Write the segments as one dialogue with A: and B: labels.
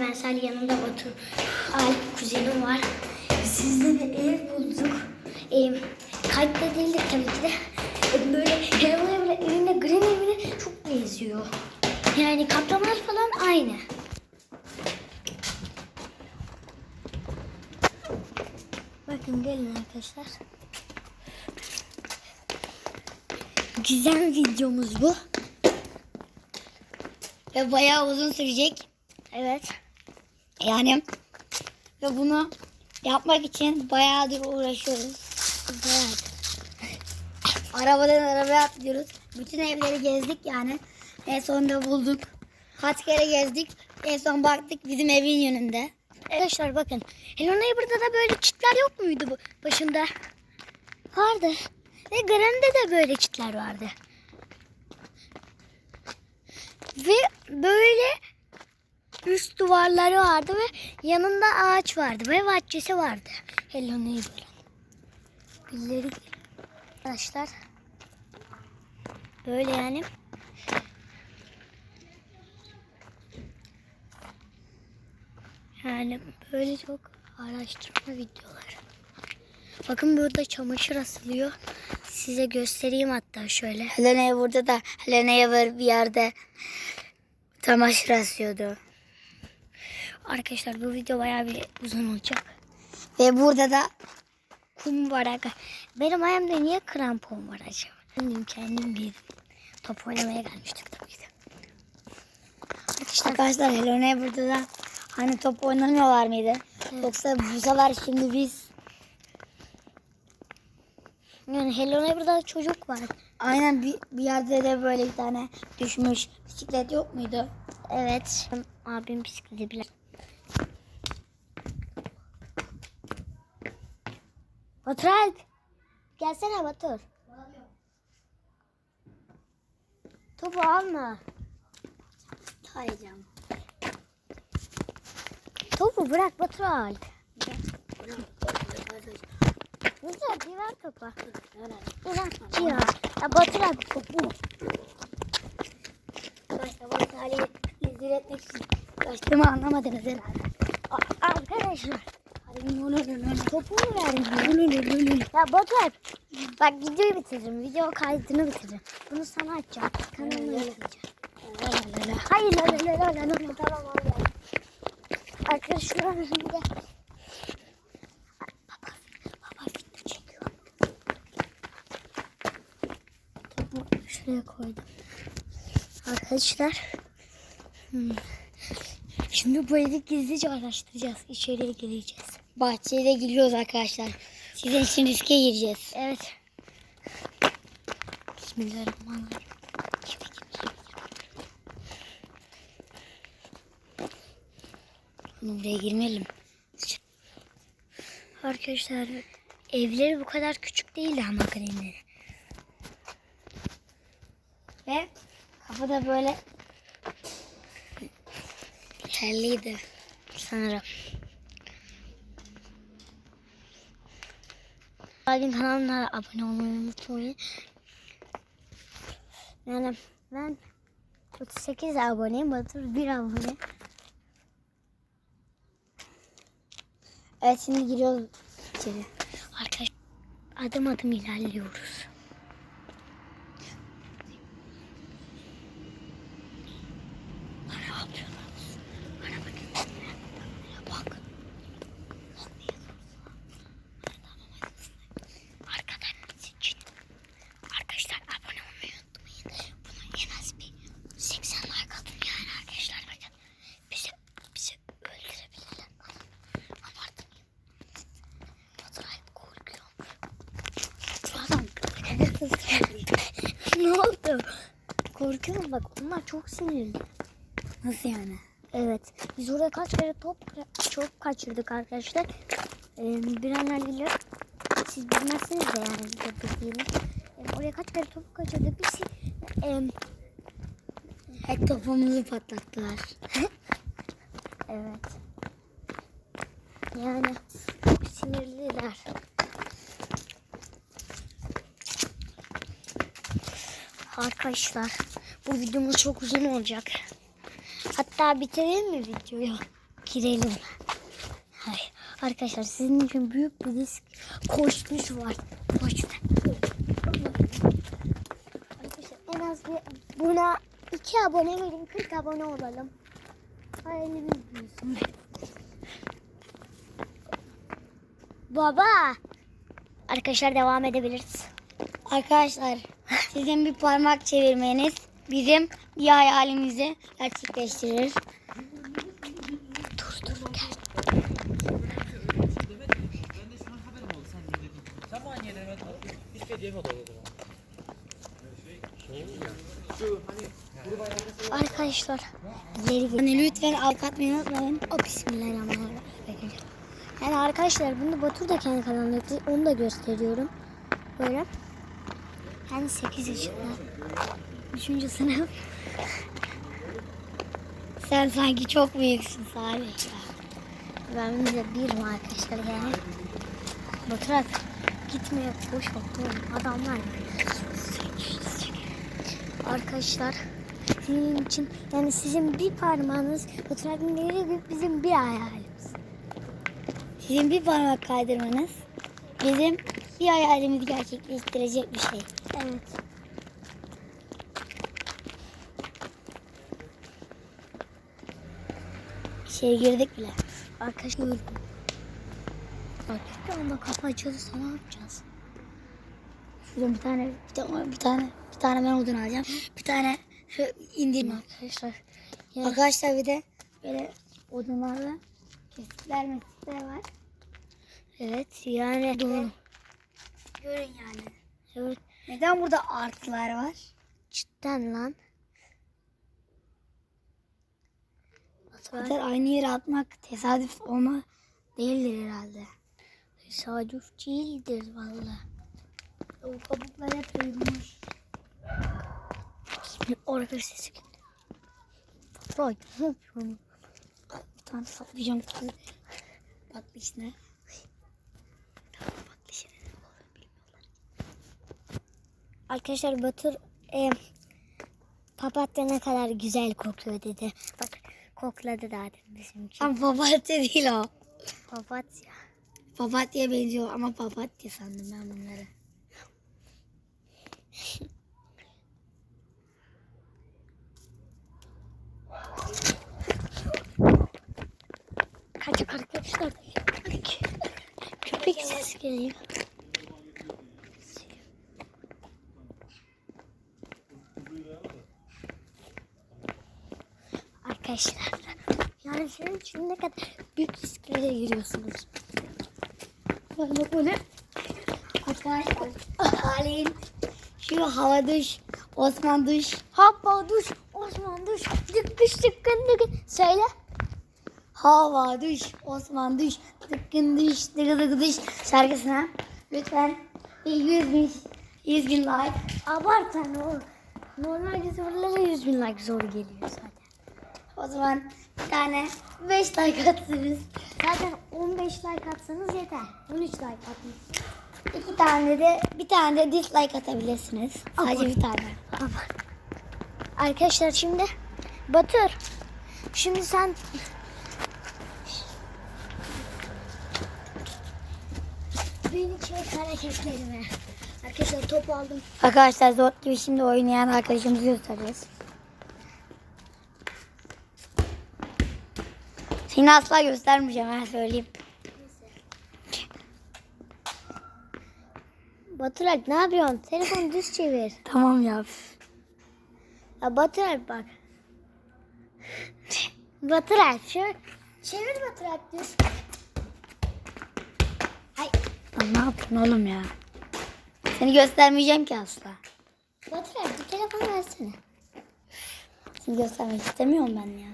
A: ben Salih yanında Batu. Alp kuzenim var. Sizde de ev bulduk. E, kayıtlı değildik tabii ki de. E, böyle Hello Neighbor'la evine Green evine çok benziyor. Yani kaplamalar falan aynı. Bakın gelin arkadaşlar. Güzel videomuz bu.
B: Ve bayağı uzun sürecek.
A: Evet.
B: Yani ve bunu yapmak için bayağıdır uğraşıyoruz.
A: Evet.
B: Arabadan arabaya atlıyoruz. Bütün evleri gezdik yani. En sonunda bulduk. Kaç kere gezdik. En son baktık bizim evin yönünde.
A: Arkadaşlar bakın. Hello Neighbor'da da böyle çitler yok muydu bu başında? Vardı. Ve Gran'de de böyle çitler vardı. Ve böyle üst duvarları vardı ve yanında ağaç vardı ve bahçesi vardı. Hello Neighbor'ın. Birileri Arkadaşlar. Böyle yani. Yani böyle çok araştırma videoları. Bakın burada çamaşır asılıyor. Size göstereyim hatta şöyle.
B: Helena'ya burada da Helena'ya var bir yerde çamaşır asıyordu.
A: Arkadaşlar bu video bayağı bir uzun olacak.
B: Ve burada da
A: Kum var arkadaşlar. Benim ayağımda niye krampon var acaba? Bilmiyorum kendim bildim. Top oynamaya gelmiştik tabii ki. Arkadaşlar
B: arkadaşlar Helena'ya burada da hani top oynamıyorlar mıydı? Yoksa bu sefer şimdi biz
A: yani Hello Neighbor'da çocuk var.
B: aynen bir, bir yerde de böyle bir tane düşmüş bisiklet yok muydu?
A: Evet. Abim bisikleti bilen. Batur Alp. Gelsene Batur. Topu alma.
B: Hayacağım.
A: Topu bırak Batur Alp. Güzel topu. Bir ver. Ya. Batur Alp topu.
B: Başta bak Salih'i izdir etmek için kaçtığımı anlamadınız herhalde.
A: Arkadaşlar. Topu mu verdin? Ya Alp. Bak videoyu bitiririm. Video kaydını bitiririm. Bunu sana açacağım. Kanalıma yükleyeceğim. Hayır la la la la la tamam abi. Arkadaşlar. Topu şuraya koydum. Arkadaşlar hmm. Şimdi bu evi gizlice araştıracağız. İçeriye gireceğiz.
B: Bahçeye de giriyoruz arkadaşlar. Sizin için riske gireceğiz.
A: Evet. Bismillahirrahmanirrahim.
B: Buraya girmeyelim.
A: Arkadaşlar evleri bu kadar küçük değildi ama Green'in.
B: Ve kapıda böyle terliydi.
A: Sanırım. Abinin kanalına abone olmayı unutmayın. Yani ben 38 aboneyim. Batur 1 abone.
B: Evet şimdi giriyoruz içeri.
A: Arkadaşlar adım adım ilerliyoruz. Bana yapıyorlar. Bana bakın. Bak. Arkadan için. Arkadaşlar abone olmayı unutmayın. Buna en az bir 80 like atın yani arkadaşlar. Bakın. Bizi, bizi öldürebilirler. Abartmayın. Baturay korkuyor. Şu adam ne oldu? Mu? Bak onlar çok sinirli.
B: Nasıl yani?
A: Evet. Biz orada kaç kere top çok kaçırdık arkadaşlar. Ee, bilenler bilir. Siz bilmezsiniz de yani biz de. Ee, oraya kaç kere top kaçırdık. Biz e,
B: Hep topumuzu patlattılar.
A: evet. Yani sinirliler. Arkadaşlar bu videomuz çok uzun olacak. Hatta bitirelim mi videoyu? girelim. Hay. Arkadaşlar sizin için büyük bir risk koşmuş var. Koştu. Arkadaşlar en az bir buna 2 abone verin 40 abone olalım. Hayalimiz büyüsün. Baba. Arkadaşlar devam edebiliriz.
B: Arkadaşlar sizin bir parmak çevirmeniz bizim bir hayalimizi gerçekleştirir.
A: Dur dur gel. Arkadaşlar ileri.
B: Hani lütfen alt atmayı unutmayın.
A: O bismillahirrahmanirrahim. Yani arkadaşlar bunu Batur da kendi kanalında. Onu da gösteriyorum. Böyle. Yani 8 yaşında. 3. sınıf.
B: Sen sanki çok büyüksün Salih ya.
A: Ben de bir arkadaşlar yani. Baturak gitmeye boş oğlum. Adamlar. Arkadaşlar sizin için yani sizin bir parmağınız Baturak'ın değeri bizim bir hayalimiz.
B: Sizin bir parmak kaydırmanız bizim bir hayalimizi gerçekleştirecek bir şey.
A: Evet.
B: İçeri girdik bile.
A: Arkadaşlar Bak bir anda kapı açılırsa ne yapacağız?
B: Şuradan bir tane, bir tane, bir tane, bir tane ben odun alacağım. Bir tane indirme.
A: Arkadaşlar ya,
B: Arkadaşlar bir de böyle odunlarla kesikler mesikler var.
A: evet yani doğru.
B: Görün yani.
A: Evet
B: Neden burada artılar var?
A: cidden lan.
B: Zaten aynı yere atmak tesadüf olma değildir herhalde.
A: tesadüf değildir valla.
B: O kabuklar hep uyumuş.
A: Bir orada sesi geldi. Baturak ne yapıyorsun?
B: Bir tane saplayacağım. Bak içine.
A: Bak dışarı ne olur bilmiyorlar. Arkadaşlar Batur e, papatya ne kadar güzel kokuyor dedi. Bak kokladı zaten bizim için.
B: Ama papatya değil o.
A: Papatya.
B: Papatya benziyor ama papatya sandım ben bunları.
A: Kaçak arkadaşlar. Köpek sesi geliyor. Arkadaşlar. Yani senin için ne kadar büyük risklere giriyorsunuz.
B: Bak böyle. Arkadaşlar. Halin şu hava duş, Osman duş.
A: Hoppa duş, Osman duş, dıkkış dıkkın dıkkın. Söyle.
B: Hava duş, Osman duş, tıkkın duş, dıgı dıgı duş şarkısına lütfen 100 bin, 100 bin like.
A: Abartan o. Normal YouTuber'lara 100 bin like zor geliyor zaten.
B: O zaman bir tane 5 like atsınız.
A: Zaten 15 like atsanız yeter. 13 like atın.
B: İki tane de bir tane de dislike atabilirsiniz. Sadece bir tane.
A: Aman. Arkadaşlar şimdi Batır. Şimdi sen beni çek hareketlerime. Arkadaşlar topu aldım.
B: Arkadaşlar zor gibi şimdi oynayan arkadaşımızı göstereceğiz. Seni asla göstermeyeceğim ben söyleyeyim.
A: Batırak ne yapıyorsun? Telefonu düz çevir.
B: Tamam ya.
A: Ya Batırak bak. Batırak şu. Çevir Batırak düz. Ay
B: Lan ne yapıyorsun oğlum ya? Seni göstermeyeceğim ki asla.
A: Batırak bir telefon versene.
B: Seni göstermek istemiyorum ben ya.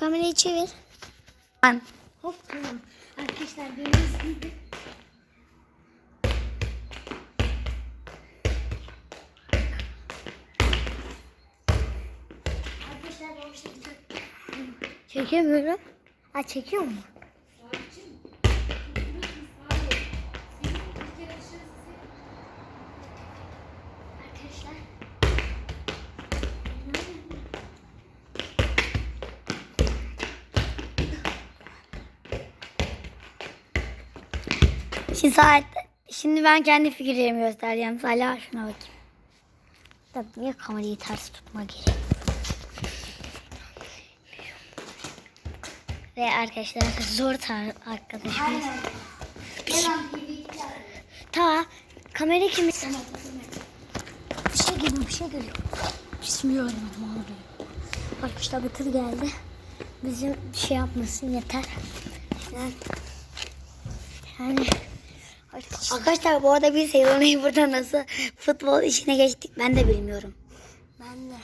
A: Kamerayı çevir.
B: Ben
A: Hop tamam. Arkadaşlar beni izleyin. Arkadaşlar ben Çekemiyorum. Ha çekiyor mu?
B: Şimdi saat Şimdi ben kendi fikirlerimi göstereceğim. Hala şuna bakayım.
A: Tabii niye kamerayı ters tutma gerek? Ve arkadaşlar zor tar arkadaşımız. Ta kamera kimi? Bir şey geliyor, bir şey geliyor. Bismillahirrahmanirrahim. Arkadaşlar bir tır geldi. Bizim bir şey yapmasın yeter. Yani, yani arkadaşlar,
B: bu arada biz Seydone'yi burada nasıl futbol işine geçtik ben de bilmiyorum.
A: ben de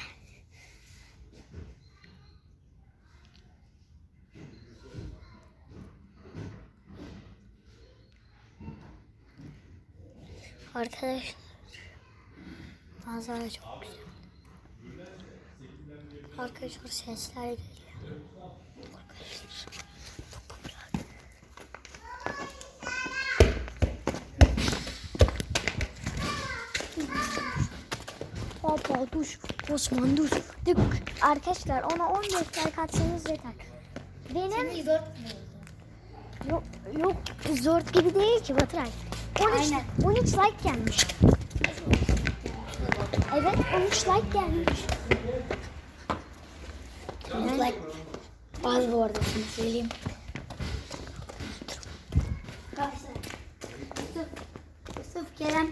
A: Arkadaşlar manzara çok güzel. Arkadaşlar sesler geliyor. Arkadaşlar. Hoppa duş, Osman duş. Dık. Arkadaşlar ona 15 like atsanız yeter. Benim yok, yok zor gibi değil ki Baturay. 13,
B: Aynen.
A: 13 like gelmiş. Evet 13 like gelmiş.
B: Like az bu arada söyleyeyim. Arkadaşlar Yusuf, Yusuf Kerem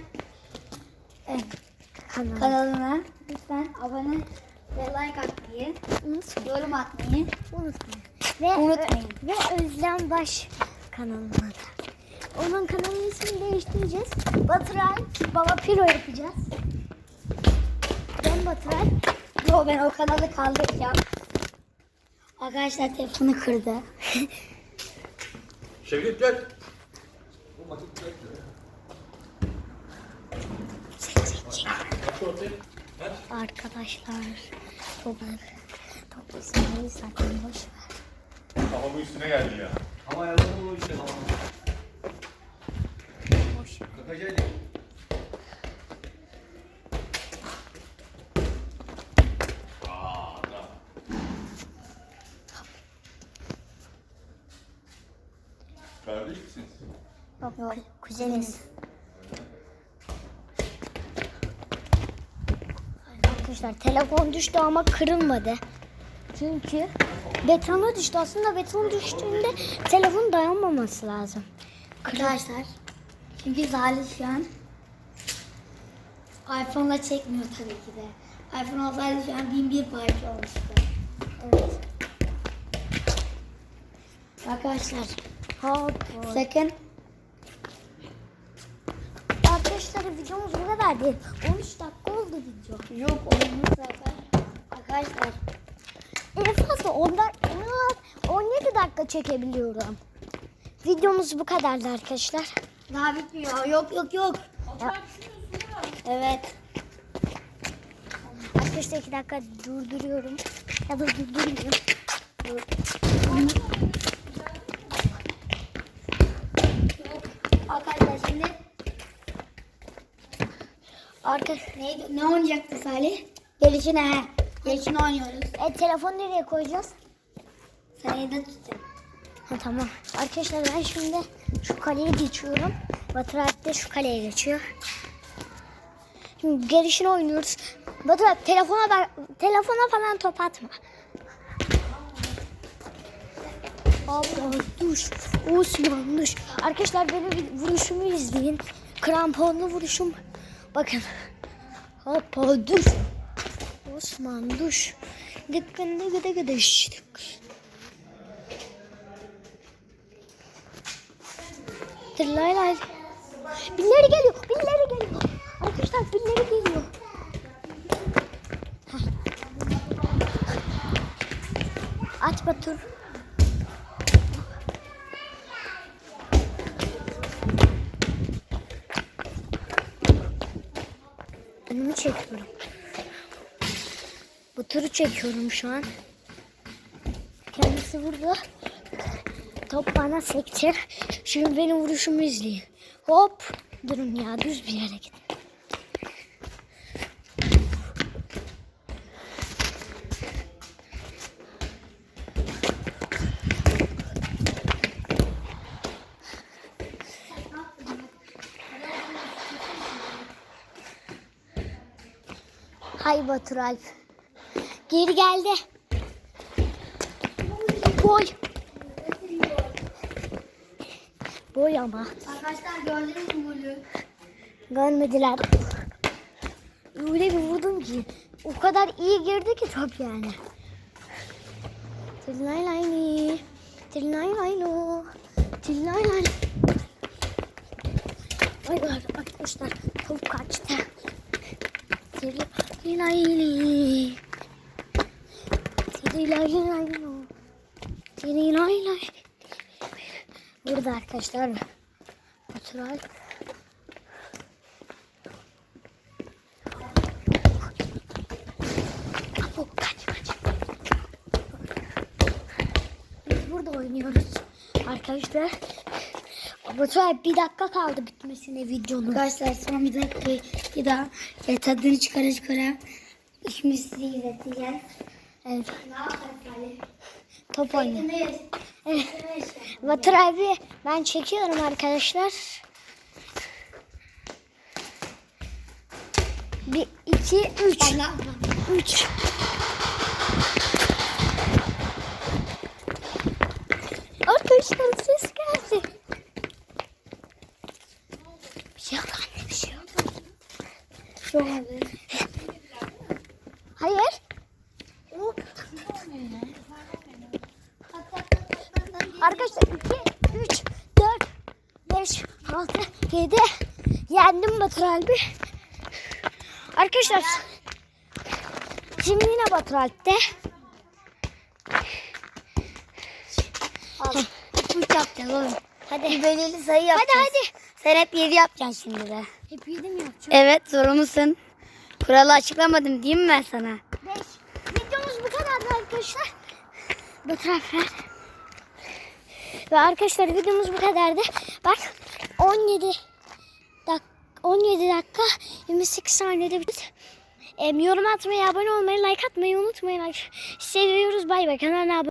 B: evet,
A: Kanal.
B: kanalına lütfen abone ve like atmayı,
A: Unutmayın.
B: yorum atmayı
A: Unutmayın. Ve,
B: Unutmayın.
A: ve Özlem Baş kanalına da. Onun kanalının ismini değiştireceğiz. Baturay Baba Piro yapacağız. Ben Baturay.
B: Yo ben o kanalı kaldıracağım. Arkadaşlar telefonu kırdı.
C: Şevket gel.
A: Arkadaşlar topu saymayı zaten boş ver.
C: Kafamın üstüne geldi ya.
D: Ama ayarlama o işte tamam.
A: Boş.
D: Kakacaydı.
C: Kardeş misiniz?
A: Yok yok kuzeniz. Arkadaşlar telefon düştü ama kırılmadı. Çünkü betona düştü. Aslında beton düştüğünde telefon dayanmaması lazım.
B: Arkadaşlar çünkü Salih şu an iPhone'la çekmiyor tabii ki de. iPhone olsaydı şu an bin bir parça olmuştu.
A: Evet.
B: Arkadaşlar
A: Hop.
B: sakın
A: Arkadaşlar videomuz bu kadar değil. 13 dakika video.
B: yok olmuş zaten. Arkadaşlar
A: En fazla 10 dak- 17 dakika çekebiliyorum. Videomuz bu kadardı arkadaşlar.
B: daha bitmiyor. Yok yok yok. Evet.
A: Arkadaşlar 2 dakika durduruyorum. Ya da durdurmuyorum. Dur.
B: Arkadaşlar şimdi
A: Arka,
B: neydi? Ne oynayacaktı Salih? Gelişine he. Gelişine oynuyoruz.
A: e, telefonu nereye koyacağız?
B: Sen elinde tutun.
A: Ha, tamam. Arkadaşlar ben şimdi şu kaleye geçiyorum. Batur Alp de şu kaleye geçiyor. Şimdi gelişini oynuyoruz. Batur Alp telefona, ver, telefona falan top atma. Allah duş. Osman duş. Arkadaşlar benim vuruşumu izleyin. Kramponlu vuruşum. Bakın. Hoppa duş. Osman duş. Dıkkın dıgı dıgı dış. Dık. Tırlay lay. Birileri geliyor. Birileri geliyor. Arkadaşlar birileri geliyor. Aç Batur. Çekiyorum. Batur'u çekiyorum şu an. Kendisi burada. Top bana sekti. Şimdi benim vuruşumu izleyin. Hop. Durun ya düz bir yere gidin. Ay Batur Alp. Geri geldi. Boy. Boy ama.
B: Arkadaşlar gördünüz mü golü?
A: Görmediler. Öyle bir vurdum ki. O kadar iyi girdi ki top yani. Trilay layni. Trilay laylo. Trilay laylo. Ay arkadaşlar top kaçtı. Trilay lay. Otural. Apo kaç kaç. Biz burada oynuyoruz arkadaşlar. Baturay bir dakika kaldı bitmesine videonun.
B: Arkadaşlar son bir dakika bir daha e, tadını çıkara çıkara şimdi size izleteceğiz.
A: Evet,
B: Ne Ali?
A: top oynuyor. Evet. Batur abi ben çekiyorum arkadaşlar. Bir, iki, üç.
B: Yapmam?
A: Üç. Arkadaşlar ses geldi. Bir şey yok anne bir şey yok.
B: Abi.
A: Hayır. Arkadaşlar 2, 3, 4, 5, 6, 7. Yendim Batur Alp'i. Arkadaşlar. Şimdi yine Batur Alp'te.
B: Al. Üç yapacağız oğlum.
A: Hadi.
B: Bir belirli sayı yapacağız.
A: Hadi hadi.
B: Sen hep yedi yapacaksın şimdi de.
A: Hep yedim yapacağım.
B: Evet sorumlusun. Kuralı açıklamadım değil mi ben sana?
A: 5. Videomuz bu kadardı arkadaşlar. Batur Alp'ler. Ve arkadaşlar videomuz bu kadardı. Bak 17 dak 17 dakika 28 saniyede bitti. Em, yorum atmayı, abone olmayı, like atmayı unutmayın. Seviyoruz. Bay bay. Kanalına abone